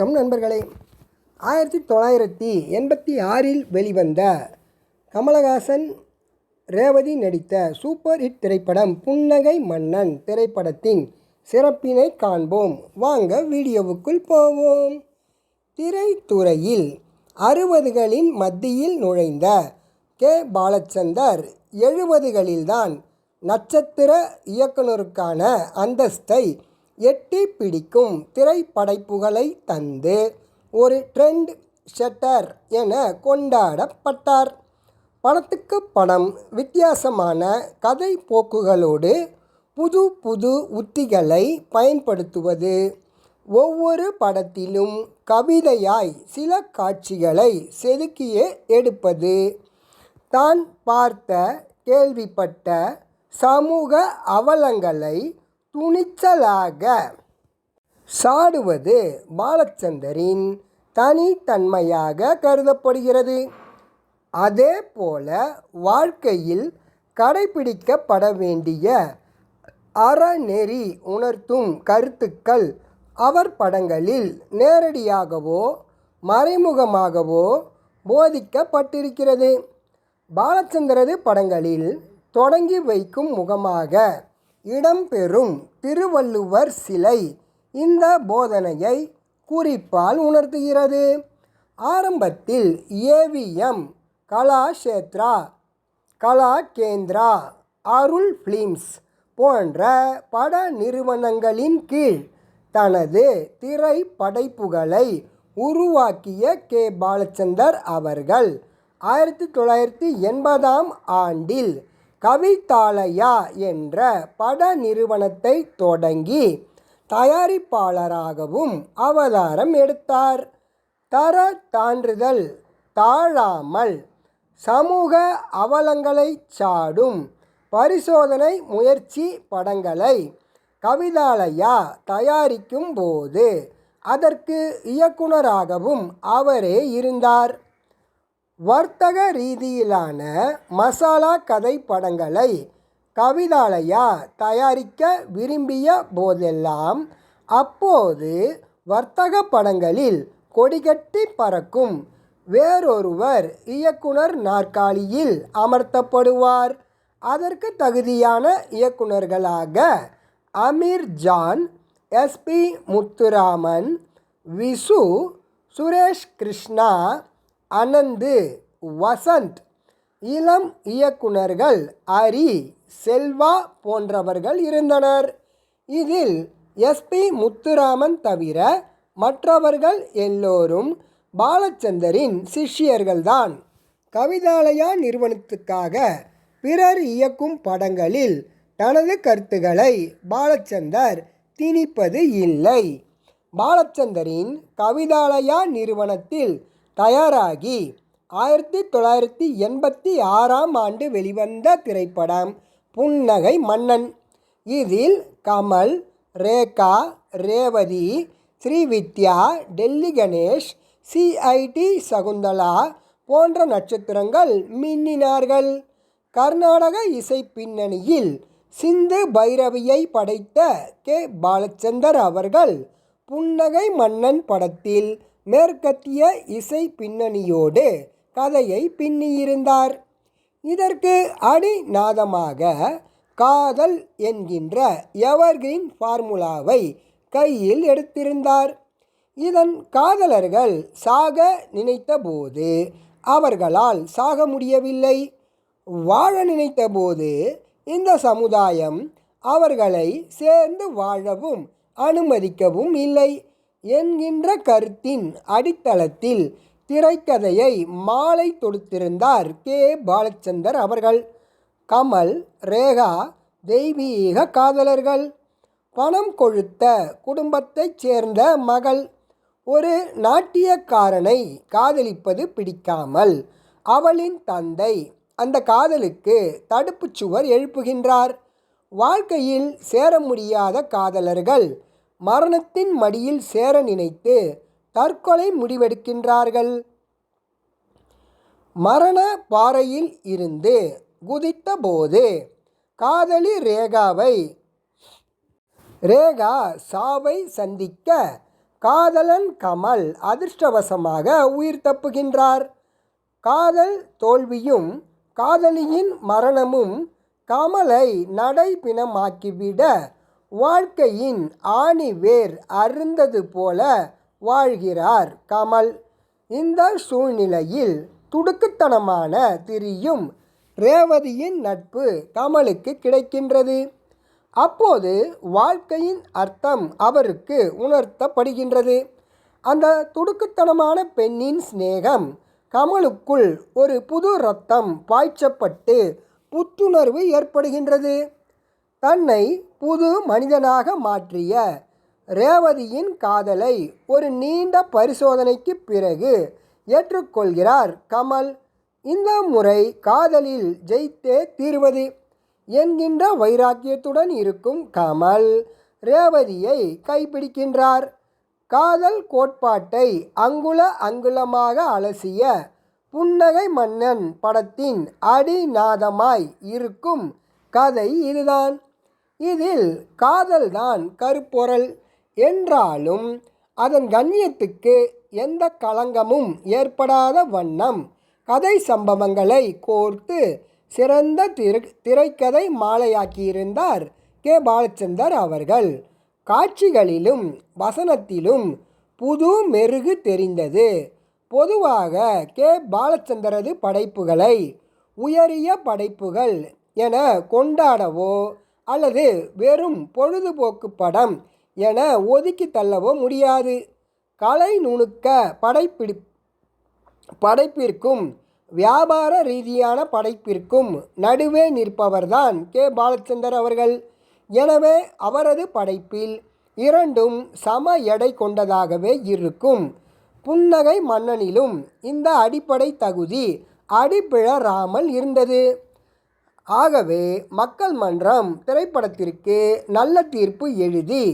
வணக்கம் நண்பர்களே. ஆயிரத்தி தொள்ளாயிரத்தி எண்பத்தி ஆறில் வெளிவந்த கமலஹாசன் ரேவதி நடித்த சூப்பர் ஹிட் திரைப்படம் புன்னகை மன்னன் திரைப்படத்தின் சிறப்பினை காண்போம். வாங்க வீடியோவுக்குள் போவோம். திரைத்துறையில் அறுபதுகளின் மத்தியில் நுழைந்த கே. பாலச்சந்தர் எழுபதுகளில்தான் நட்சத்திர இயக்குனருக்கான அந்தஸ்தை எட்டி பிடிக்கும் திரைப்படைப்புகளை தந்து ஒரு ட்ரெண்ட் ஷட்டர் என கொண்டாடப்பட்டார். படத்துக்கு படம் வித்தியாசமான கதை போக்குகளோடு புது புது உத்திகளை பயன்படுத்துவது. ஒவ்வொரு படத்திலும் கவிதையாய் சில காட்சிகளை செதுக்கியே எடுப்பது. தான் பார்த்த கேள்விப்பட்ட சமூக அவலங்களை துணிச்சலாக சாடுவது பாலச்சந்தரின் தனித்தன்மையாக கருதப்படுகிறது. அதே போல வாழ்க்கையில் கடைபிடிக்கப்பட வேண்டிய அறநெறி உணர்த்தும் கருத்துக்கள் அவர் படங்களில் நேரடியாகவோ மறைமுகமாகவோ போதிக்கப்பட்டிருக்கிறது. பாலச்சந்திரது படங்களில் தொடங்கி வைக்கும் முகமாக இடம்பெறும் திருவள்ளுவர் சிலை இந்த போதனையை குறிப்பால் உணர்த்துகிறது. ஆரம்பத்தில் ஏவிஎம் கலாஷேத்ரா கலா கேந்திரா அருள் ஃபிலிம்ஸ் போன்ற பட நிறுவனங்களின் கீழ் தனது திரை படைப்புகளை உருவாக்கிய கே. பாலச்சந்தர் அவர்கள் ஆயிரத்தி தொள்ளாயிரத்தி எண்பதாம் ஆண்டில் கவிதாலயா என்ற பட நிறுவனத்தை தொடங்கி தயாரிப்பாளராகவும் அவதாரம் எடுத்தார். தர சான்றிதழ் தாழாமல் சமூக அவலங்களை சாடும் பரிசோதனை முயற்சி படங்களை கவிதாலயா தயாரிக்கும் போது அதற்கு இயக்குனராகவும் அவரே இருந்தார். வர்த்தக ரீதியிலான மசாலா கதை படங்களை கவிதாலயா தயாரிக்க விரும்பிய போதெல்லாம் அப்போது வர்த்தக படங்களில் கொடிகட்டி பறக்கும் வேறொருவர் இயக்குனர் நாற்காலியில் அமர்த்தப்படுவார். அதற்கு தகுதியான இயக்குனர்களாக அமீர் ஜான் எஸ்பி முத்துராமன் விசு சுரேஷ் கிருஷ்ணா அனந்து வசந்த் இளம் இயக்குனர்கள் அரி செல்வா போன்றவர்கள் இருந்தனர். இதில் எஸ்பி முத்துராமன் தவிர மற்றவர்கள் எல்லோரும் பாலச்சந்தரின் சிஷ்யர்கள்தான். கவிதாலயா நிறுவனத்துக்காக பிறர் இயக்கும் படங்களில் தனது கருத்துக்களை பாலச்சந்தர் திணிப்பது இல்லை. பாலச்சந்தரின் கவிதாலயா நிறுவனத்தில் தயாராகி ஆயிரத்தி தொள்ளாயிரத்தி எண்பத்தி ஆறாம் ஆண்டு வெளிவந்த திரைப்படம் புன்னகை மன்னன். இதில் கமல் ரேகா ரேவதி ஸ்ரீவித்யா டெல்லி கணேஷ் சிஐடி சகுந்தலா போன்ற நட்சத்திரங்கள் மின்னினார்கள். கர்நாடக இசை பின்னணியில் சிந்து பைரவியை படைத்த கே. பாலச்சந்தர் அவர்கள் புன்னகை மன்னன் படத்தில் மேற்கத்திய இசை பின்னணியோடு கதையை பின்னியிருந்தார். இதற்கு அடிநாதமாக காதல் என்கின்ற எவர்கிரீன் ஃபார்முலாவை கையில் எடுத்திருந்தார். இதன் காதலர்கள் சாக நினைத்தபோது அவர்களால் சாக முடியவில்லை. வாழ நினைத்தபோது இந்த சமுதாயம் அவர்களை சேர்ந்து வாழவும் அனுமதிக்கவும் இல்லை. என்கின்ற கருத்தின் அடித்தளத்தில் திரைக்கதையை மாலை தொடுத்திருந்தார் கே. பாலச்சந்தர் அவர்கள். கமல் ரேகா தெய்வீக காதலர்கள். பணம் கொழுத்த குடும்பத்தைச் சேர்ந்த மகள். ஒரு நாட்டியக்காரனை காதலிப்பது பிடிக்காமல் அவளின் தந்தை அந்த காதலுக்கு தடுப்புச் சுவர் எழுப்புகின்றார். வாழ்க்கையில் சேர முடியாத காதலர்கள் மரணத்தின் மடியில் சேர நினைத்து தற்கொலை முடிவெடுக்கின்றார்கள். மரண பாறையில் இருந்து குதித்தபோது காதலி ரேகாவை ரேகா சாவை சந்திக்க காதலன் கமல் அதிர்ஷ்டவசமாக உயிர் தப்புகின்றார். காதல் தோல்வியும் காதலியின் மரணமும் கமலை நடைபிணமாக்கிவிட வாழ்க்கையின் ஆணிவேர் அருந்தது போல வாழ்கிறார் கமல். இந்த சூழ்நிலையில் துடுக்குத்தனமான திரியும் ரேவதியின் நட்பு கமலுக்கு கிடைக்கின்றது. அப்போது வாழ்க்கையின் அர்த்தம் அவருக்கு உணர்த்தப்படுகின்றது. அந்த துடுக்குத்தனமான பெண்ணின் சிநேகம் கமலுக்குள் ஒரு புது ரத்தம் பாய்ச்சப்பட்டு புத்துணர்வு ஏற்படுகின்றது. தன்னை புது மனிதனாக மாற்றிய ரேவதியின் காதலை ஒரு நீண்ட பரிசோதனைக்கு பிறகு ஏற்றுக்கொள்கிறார் கமல். இந்த முறை காதலில் ஜெயித்தே தீர்வது என்கின்ற வைராக்கியத்துடன் இருக்கும் கமல் ரேவதியை கைப்பிடிக்கின்றார். காதல் கோட்பாட்டை அங்குல அங்குலமாக அலசிய புன்னகை மன்னன் படத்தின் அடிநாதமாய் இருக்கும் கதை இதுதான். இதில் காதல்தான் கருப்பொருள் என்றாலும் அதன் கண்ணியத்துக்கு எந்த களங்கமும் ஏற்படாத வண்ணம். கதை சம்பவங்களை கோர்த்து சிறந்த திரு திரைக்கதை மாலையாக்கியிருந்தார் கே. பாலச்சந்தர் அவர்கள். காட்சிகளிலும் வசனத்திலும் புது மெருகு தெரிந்தது. பொதுவாக கே. பாலச்சந்தரது படைப்புகளை உயரிய படைப்புகள் என கொண்டாடவோ அல்லது வெறும் பொழுதுபோக்கு படம் என ஒதுக்கி தள்ளவோ முடியாது. கலை நுணுக்க படைப்பிடி படைப்பிற்கும் வியாபார ரீதியான படைப்பிற்கும் நடுவே நிற்பவர்தான் கே. பாலச்சந்தர் அவர்கள். எனவே அவரது படைப்பில் இரண்டும் சம எடை கொண்டதாகவே இருக்கும். புன்னகை மன்னனிலும் இந்த அடிப்படை தகுதி அடிப்பிழறாமல் இருந்தது. ஆகவே மக்கள் மன்றம் திரைப்படத்திற்கு நல்ல தீர்ப்பு எழுதி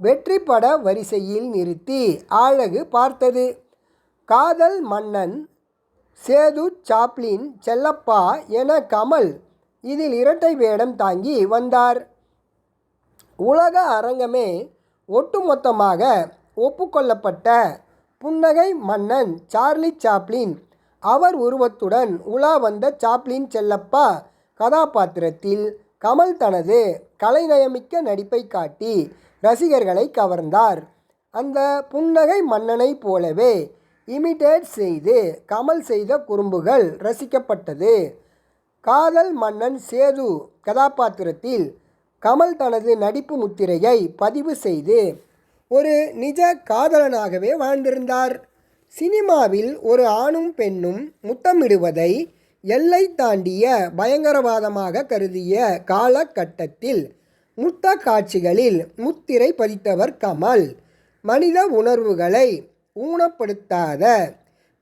வெற்றி பட வரிசையில் நிறுத்தி அழகு பார்த்தது. காதல் மன்னன் சேது சாப்ளின் செல்லப்பா என கமல் இதில் இரட்டை வேடம் தாங்கி வந்தார். உலக அரங்கமே ஒட்டுமொத்தமாக ஒப்புக்கொள்ளப்பட்ட புன்னகை மன்னன் சார்லி சாப்ளின். அவர் உருவத்துடன் உலா வந்த சாப்ளின் செல்லப்பா கதாபாத்திரத்தில் கமல் தனது கலைநயமிக்க நடிப்பை காட்டி ரசிகர்களை கவர்ந்தார். அந்த புன்னகை மன்னனைப் போலவே இமிடேட் செய்து கமல் செய்த குறும்புகள் ரசிக்கப்பட்டது. காதல் மன்னன் சேது கதாபாத்திரத்தில் கமல் தனது நடிப்பு முத்திரையை பதிவு செய்து ஒரு நிஜ காதலனாகவே வாழ்ந்திருந்தார். சினிமாவில் ஒரு ஆணும் பெண்ணும் முத்தமிடுவதை எல்லை தாண்டிய பயங்கரவாதமாக கருதிய காலகட்டத்தில் முத்த காட்சிகளில் முத்திரை பதித்தவர் கமல். மனித உணர்வுகளை ஊனப்படுத்தாத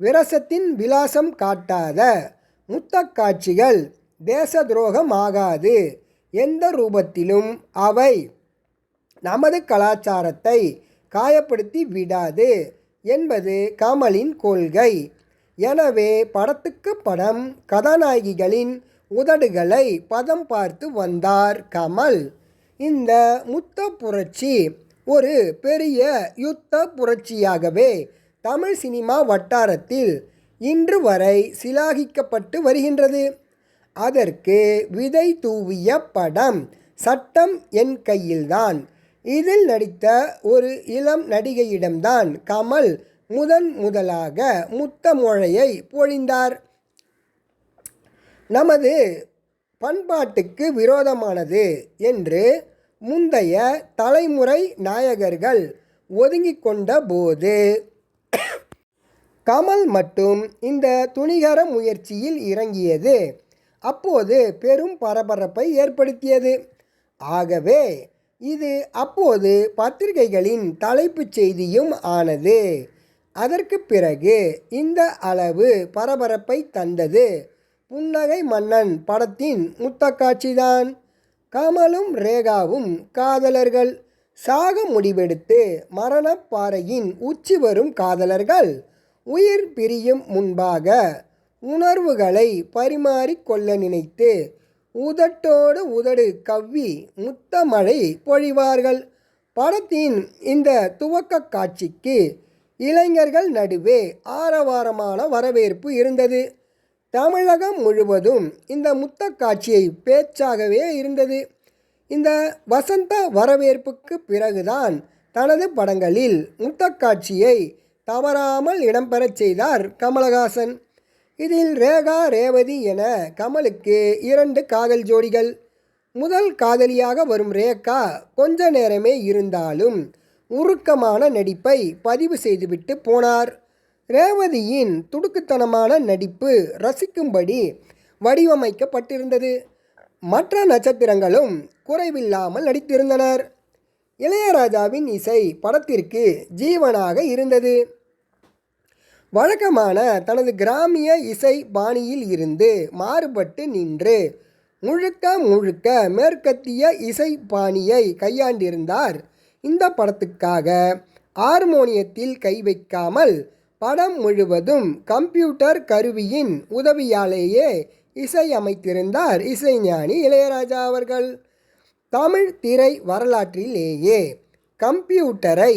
விரசத்தின் விலாசம் காட்டாத முத்த காட்சிகள் தேச துரோகமாகாது எந்த ரூபத்திலும் அவை நமது கலாச்சாரத்தை காயப்படுத்தி விடாது என்பது கமலின் கொள்கை. எனவே படத்துக்கு படம் கதாநாயகிகளின் உதடுகளை பதம் பார்த்து வந்தார் கமல். இந்த முத்த புரட்சி ஒரு பெரிய யுத்த புரட்சியாகவே தமிழ் சினிமா வட்டாரத்தில் இன்று வரை சிலாகிக்கப்பட்டு வருகின்றது. அதற்கு விதை தூவிய படம் சட்டம் என் கையில்தான். இதில் நடித்த ஒரு இளம் நடிகையிடம்தான் கமல் முதன் முதலாக முத்தமொழையை பொழிந்தார். நமது பண்பாட்டுக்கு விரோதமானது என்று முந்தைய தலைமுறை நாயகர்கள் ஒதுங்கிக் கொண்ட போது கமல் மட்டும் இந்த துணிகர முயற்சியில் இறங்கியது. அப்போது பெரும் பரபரப்பை ஏற்படுத்தியது. ஆகவே இது அப்போது பத்திரிகைகளின் தலைப்புச் செய்தியும் ஆனது. அதற்கு பிறகு இந்த அளவு பரபரப்பை தந்தது. புன்னகை மன்னன் படத்தின் முத்த காட்சிதான் கமலும் ரேகாவும் காதலர்கள். சாக முடிவெடுத்து மரணப்பாறையின் உச்சி வரும் காதலர்கள். உயிர் பிரியும் முன்பாக உணர்வுகளை பரிமாறிக்கொள்ள நினைத்து உதட்டோடு உதடு கவ்வி முத்தமழை பொழிவார்கள். படத்தின் இந்த துவக்க காட்சிக்கு இளைஞர்கள் நடுவே ஆரவாரமான வரவேற்பு இருந்தது. தமிழகம் முழுவதும் இந்த முத்த காட்சியை பேச்சாகவே இருந்தது. இந்த வசந்த வரவேற்புக்கு பிறகுதான் தனது படங்களில் முத்தக்காட்சியை தவறாமல் இடம்பெறச் செய்தார் கமலஹாசன். இதில் ரேகா ரேவதி என கமலுக்கு இரண்டு காதல் ஜோடிகள். முதல் காதலியாக வரும் ரேகா கொஞ்ச நேரமே இருந்தாலும் உருக்கமான நடிப்பை பதிவு செய்துவிட்டு போனார். ரேவதியின் துடுக்குத்தனமான நடிப்பு ரசிக்கும்படி வடிவமைக்கப்பட்டிருந்தது. மற்ற நட்சத்திரங்களும் குறைவில்லாமல் நடித்திருந்தனர். இளையராஜாவின் இசை படத்திற்கு ஜீவனாக இருந்தது. வழக்கமான தனது கிராமிய இசை பாணியில் இருந்து மாறுபட்டு நின்று முழுக்க முழுக்க மேற்கத்திய இசை பாணியை கையாண்டிருந்தார் இந்த படத்துக்காக ஹார்மோனியத்தில் கை வைக்காமல் படம் முழுவதும் கம்ப்யூட்டர் கருவியின் உதவியாலேயே இசையமைத்திருந்தார் இசைஞானி இளையராஜா அவர்கள். தமிழ் திரை வரலாற்றிலேயே கம்ப்யூட்டரை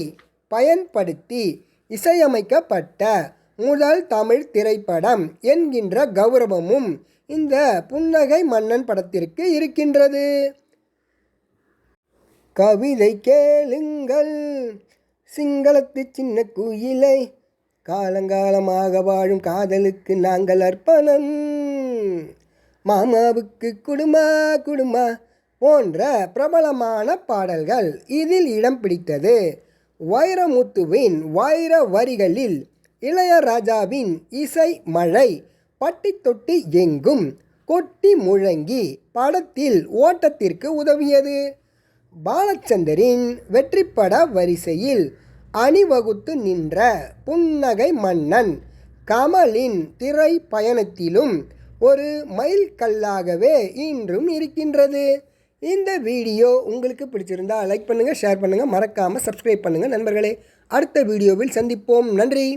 பயன்படுத்தி இசையமைக்கப்பட்ட முதல் தமிழ் திரைப்படம் என்கின்ற கௌரவமும் இந்த புன்னகை மன்னன் படத்திற்கு இருக்கின்றது. கவிதை கேளுங்கள். சிங்களத்து சின்ன குயிலை காலங்காலமாக வாழும் காதலுக்கு நாங்கள் அர்ப்பணம். மாமாவுக்கு குடுமா குடுமா போன்ற பிரபலமான பாடல்கள் இதில் இடம் பிடித்தது. வைரமுத்துவின் வைர வரிகளில் இளையராஜாவின் இசை மழை பட்டி தொட்டி எங்கும் கொட்டி முழங்கி படத்தில் ஓட்டத்திற்கு உதவியது. பாலச்சந்தரின் வெற்றிப்பட வரிசையில் அணிவகுத்து நின்ற புன்னகை மன்னன் கமலின் திரை பயணத்திலும் ஒரு மைல் கல்லாகவே இன்றும் இருக்கின்றது. இந்த வீடியோ உங்களுக்கு பிடிச்சிருந்தா லைக் பண்ணுங்கள் ஷேர் பண்ணுங்கள் மறக்காமல் சப்ஸ்கிரைப் பண்ணுங்கள் நண்பர்களே. அடுத்த வீடியோவில் சந்திப்போம். நன்றி.